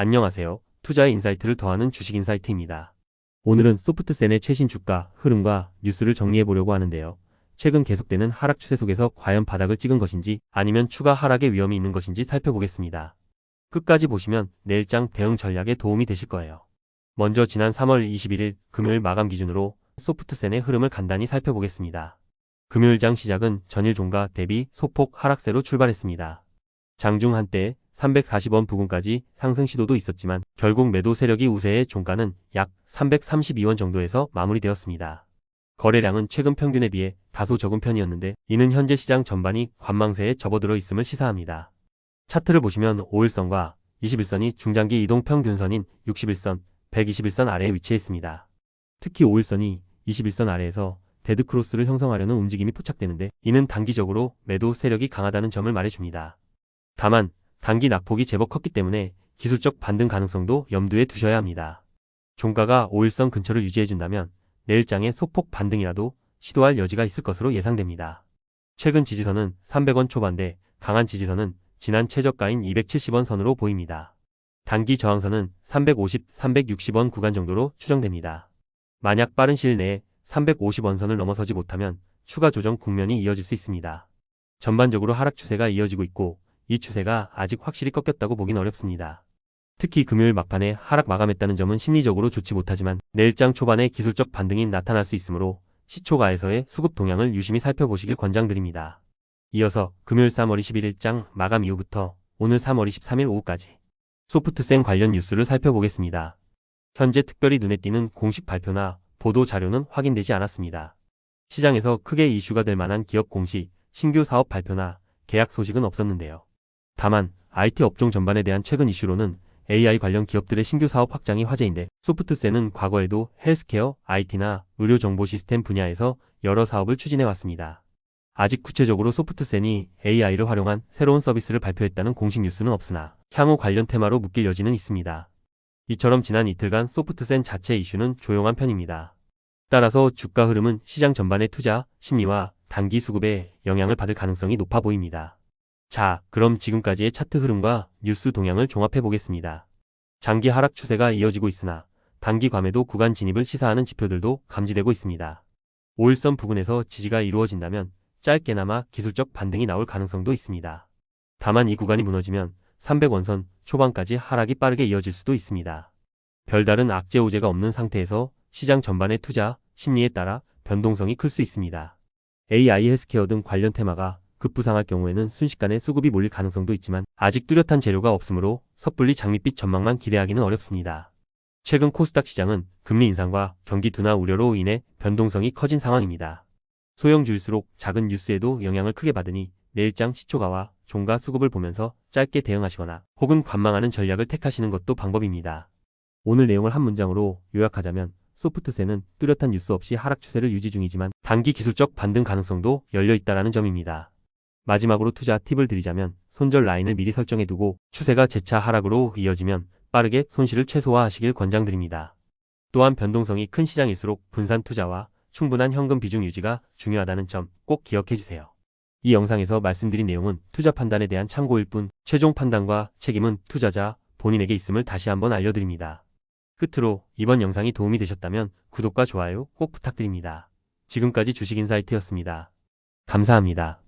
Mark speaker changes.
Speaker 1: 안녕하세요. 투자의 인사이트를 더하는 주식 인사이트입니다. 오늘은 소프트센의 최신 주가 흐름과 뉴스를 정리해 보려고 하는데요. 최근 계속되는 하락 추세 속에서 과연 바닥을 찍은 것인지 아니면 추가 하락의 위험이 있는 것인지 살펴보겠습니다. 끝까지 보시면 내일장 대응 전략에 도움이 되실 거예요. 먼저 지난 3월 21일 금요일 마감 기준으로 소프트센의 흐름을 간단히 살펴보겠습니다. 금요일장 시작은 전일 종가 대비 소폭 하락세로 출발했습니다. 장중 한때 340원 부근까지 상승 시도도 있었지만 결국 매도 세력이 우세의 종가는 약 332원 정도에서 마무리되었습니다. 거래량은 최근 평균에 비해 다소 적은 편이었는데 이는 현재 시장 전반이 관망세에 접어들어 있음을 시사합니다. 차트를 보시면 5일선과 21선이 중장기 이동 평균선인 61선, 121선 아래에 위치해 있습니다. 특히 5일선이 21선 아래에서 데드크로스를 형성하려는 움직임이 포착되는데 이는 단기적으로 매도 세력이 강하다는 점을 말해줍니다. 다만 단기 낙폭이 제법 컸기 때문에 기술적 반등 가능성도 염두에 두셔야 합니다. 종가가 5일선 근처를 유지해준다면 내일장의 소폭 반등이라도 시도할 여지가 있을 것으로 예상됩니다. 최근 지지선은 300원 초반대 강한 지지선은 지난 최저가인 270원 선으로 보입니다. 단기 저항선은 350, 360원 구간 정도로 추정됩니다. 만약 빠른 시일 내에 350원 선을 넘어서지 못하면 추가 조정 국면이 이어질 수 있습니다. 전반적으로 하락 추세가 이어지고 있고 이 추세가 아직 확실히 꺾였다고 보긴 어렵습니다. 특히 금요일 막판에 하락 마감했다는 점은 심리적으로 좋지 못하지만 내일장 초반에 기술적 반등이 나타날 수 있으므로 시초가에서의 수급 동향을 유심히 살펴보시길 권장드립니다. 이어서 금요일 3월 21일 장 마감 이후부터 오늘 3월 23일 오후까지 소프트센 관련 뉴스를 살펴보겠습니다. 현재 특별히 눈에 띄는 공식 발표나 보도 자료는 확인되지 않았습니다. 시장에서 크게 이슈가 될 만한 기업 공시, 신규 사업 발표나 계약 소식은 없었는데요. 다만 IT 업종 전반에 대한 최근 이슈로는 AI 관련 기업들의 신규 사업 확장이 화제인데 소프트센은 과거에도 헬스케어, IT나 의료 정보 시스템 분야에서 여러 사업을 추진해 왔습니다. 아직 구체적으로 소프트센이 AI를 활용한 새로운 서비스를 발표했다는 공식 뉴스는 없으나 향후 관련 테마로 묶일 여지는 있습니다. 이처럼 지난 이틀간 소프트센 자체 이슈는 조용한 편입니다. 따라서 주가 흐름은 시장 전반의 투자, 심리와 단기 수급에 영향을 받을 가능성이 높아 보입니다. 자, 그럼 지금까지의 차트 흐름과 뉴스 동향을 종합해 보겠습니다. 장기 하락 추세가 이어지고 있으나 단기 과매도 구간 진입을 시사하는 지표들도 감지되고 있습니다. 5일선 부근에서 지지가 이루어진다면 짧게나마 기술적 반등이 나올 가능성도 있습니다. 다만 이 구간이 무너지면 300원선 초반까지 하락이 빠르게 이어질 수도 있습니다. 별다른 악재 호재가 없는 상태에서 시장 전반의 투자, 심리에 따라 변동성이 클 수 있습니다. AI 헬스케어 등 관련 테마가 급부상할 경우에는 순식간에 수급이 몰릴 가능성도 있지만 아직 뚜렷한 재료가 없으므로 섣불리 장밋빛 전망만 기대하기는 어렵습니다. 최근 코스닥 시장은 금리 인상과 경기 둔화 우려로 인해 변동성이 커진 상황입니다. 소형주일수록 작은 뉴스에도 영향을 크게 받으니 내일장 시초가와 종가 수급을 보면서 짧게 대응하시거나 혹은 관망하는 전략을 택하시는 것도 방법입니다. 오늘 내용을 한 문장으로 요약하자면 소프트센은 뚜렷한 뉴스 없이 하락 추세를 유지 중이지만 단기 기술적 반등 가능성도 열려 있다라는 점입니다. 마지막으로 투자 팁을 드리자면 손절 라인을 미리 설정해 두고 추세가 재차 하락으로 이어지면 빠르게 손실을 최소화하시길 권장드립니다. 또한 변동성이 큰 시장일수록 분산 투자와 충분한 현금 비중 유지가 중요하다는 점 꼭 기억해 주세요. 이 영상에서 말씀드린 내용은 투자 판단에 대한 참고일 뿐 최종 판단과 책임은 투자자 본인에게 있음을 다시 한번 알려드립니다. 끝으로 이번 영상이 도움이 되셨다면 구독과 좋아요 꼭 부탁드립니다. 지금까지 주식인사이트였습니다. 감사합니다.